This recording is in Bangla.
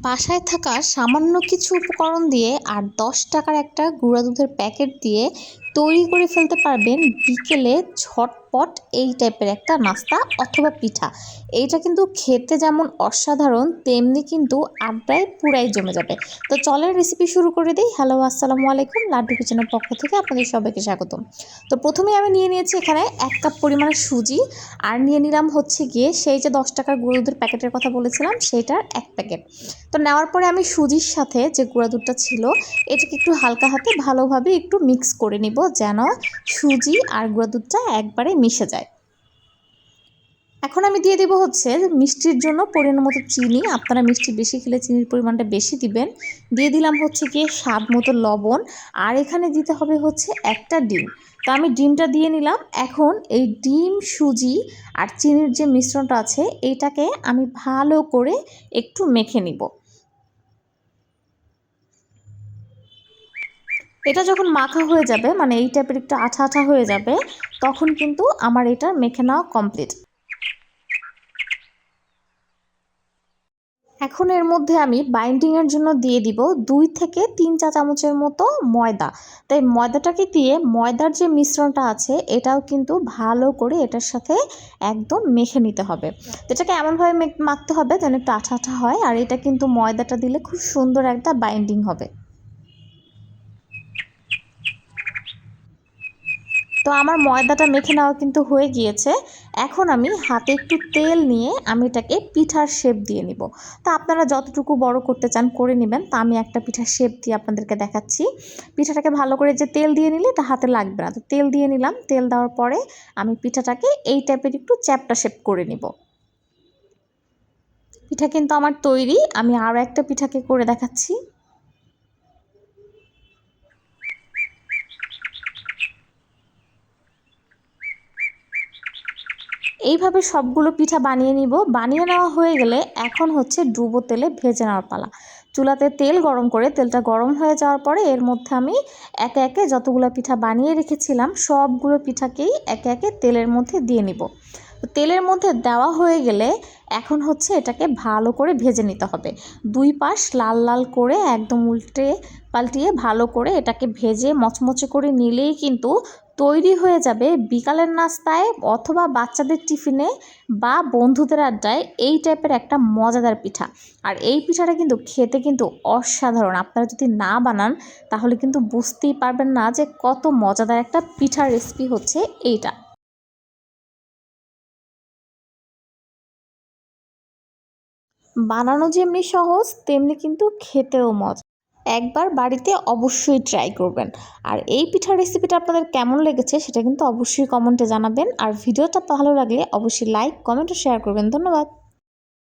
বাসায় থাকা সামান্য কিছু উপকরণ দিয়ে আর দশ টাকার একটা গুঁড়া দুধের প্যাকেট দিয়ে তৈরি করে ফেলতে পারবেন বিকেলে ঝটপট এই টাইপের একটা নাস্তা অথবা পিঠা। এইটা কিন্তু খেতে যেমন অসাধারণ, তেমনি কিন্তু আড্ডায় পুরাই জমে যাবে। তো চলের রেসিপি শুরু করে দিই। হ্যালো আসসালামু আলাইকুম, লাড্ডু কিচেনের পক্ষ থেকে আপনাদের সবাইকে স্বাগতম। তো প্রথমে আমি নিয়ে নিয়েছি এখানে এক কাপ পরিমাণের সুজি, আর নিয়ে নিলাম হচ্ছে গিয়ে সেই যে দশ টাকার গুঁড়ো দুধের প্যাকেটের কথা বলেছিলাম, সেইটার এক প্যাকেট। তো নেওয়ার পরে আমি সুজির সাথে যে গুঁড়া দুধটা ছিল, এটাকে একটু হালকা হাতে ভালোভাবে একটু মিক্স করে নিব। যেন সুজি আর গুঁড়া দুধটা একবারে মিশে যায়। এখন আমি দিয়ে দেবো হচ্ছে মিষ্টির জন্য পরিমাণ মতো চিনি। আপনারা মিষ্টি বেশি খেলে চিনির পরিমাণটা বেশি দিবেন। দিয়ে দিলাম হচ্ছে গিয়ে স্বাদ মতো লবণ। আর এখানে দিতে হবে হচ্ছে একটা ডিম। তো আমি ডিমটা দিয়ে নিলাম। এখন এই ডিম, সুজি আর চিনির যে মিশ্রণটা আছে এইটাকে আমি ভালো করে একটু মেখে নিব। এটা যখন মাখা হয়ে যাবে মানে এই টাইপের একটু আঠা আঠা হয়ে যাবে, তখন কিন্তু আমার এটা মেখে নেওয়া কমপ্লিট এখন এর মধ্যে আমি বাইন্ডিংয়ের জন্য দিয়ে দিব দুই থেকে তিন চা চামচের মতো ময়দা। তাই ময়দাটাকে দিয়ে ময়দার যে মিশ্রণটা আছে, এটাও কিন্তু ভালো করে এটার সাথে একদম মেখে নিতে হবে। এটাকে এমনভাবে মাখতে হবে যেন একটু আঠা আঠা হয়, আর এটা কিন্তু ময়দাটা দিলে খুব সুন্দর একটা বাইন্ডিং হবে। তো আমার ময়দাটা মেখে নেওয়া কিন্তু হয়ে গিয়েছে। এখন আমি হাতে একটু তেল নিয়ে আমি এটাকে পিঠার শেপ দিয়ে নিব। তো আপনারা যতটুকু বড় করতে চান করে নেবেন, তা আমি একটা পিঠার শেপ দিয়ে আপনাদেরকে দেখাচ্ছি। পিঠাটাকে ভালো করে যে তেল দিয়ে নিলে এটা হাতে লাগবে না। তো তেল দিয়ে নিলাম, তেল দেওয়ার পরে আমি পিঠাটাকে এই টাইপের একটু চ্যাপটা শেপ করে নিব। পিঠা কিন্তু আমার তৈরি, আমি আরও একটা পিঠাকে করে দেখাচ্ছি। এইভাবে সবগুলো পিঠা বানিয়ে নিব। বানিয়ে নেওয়া হয়ে গেলে এখন হচ্ছে ডুবো তেলে ভেজে নেওয়ার পালা। চুলাতে তেল গরম করে তেলটা গরম হয়ে যাওয়ার পরে এর মধ্যে আমি একে একে যতগুলো পিঠা বানিয়ে রেখেছিলাম, সবগুলো পিঠাকেই একে একে তেলের মধ্যে দিয়ে নিব। তেলের মধ্যে দেওয়া হয়ে গেলে এখন হচ্ছে এটাকে ভালো করে ভেজে নিতে হবে। দুই পাশ লাল লাল করে একদম উল্টে পাল্টিয়ে ভালো করে এটাকে ভেজে মচমচে করে নিলেই কিন্তু তৈরি হয়ে যাবে বিকালের নাস্তায় অথবা বাচ্চাদের টিফিনে বা বন্ধুদের আড্ডায় এই টাইপের একটা মজাদার পিঠা। আর এই পিঠাটা কিন্তু খেতে কিন্তু অসাধারণ। আপনারা যদি না বানান, তাহলে কিন্তু বুঝতেই পারবেন না যে কত মজাদার একটা পিঠার রেসিপি হচ্ছে এইটা। বানানো যেমনি সহজ, তেমনি কিন্তু খেতেও মজা। একবার বাড়িতে অবশ্যই ট্রাই করবেন। আর এই পিঠার রেসিপিটা আপনাদের কেমন লেগেছে সেটা কিন্তু অবশ্যই কমেন্টে জানাবেন। আর ভিডিওটা ভালো লাগলে অবশ্যই লাইক কমেন্ট ও শেয়ার করবেন। ধন্যবাদ।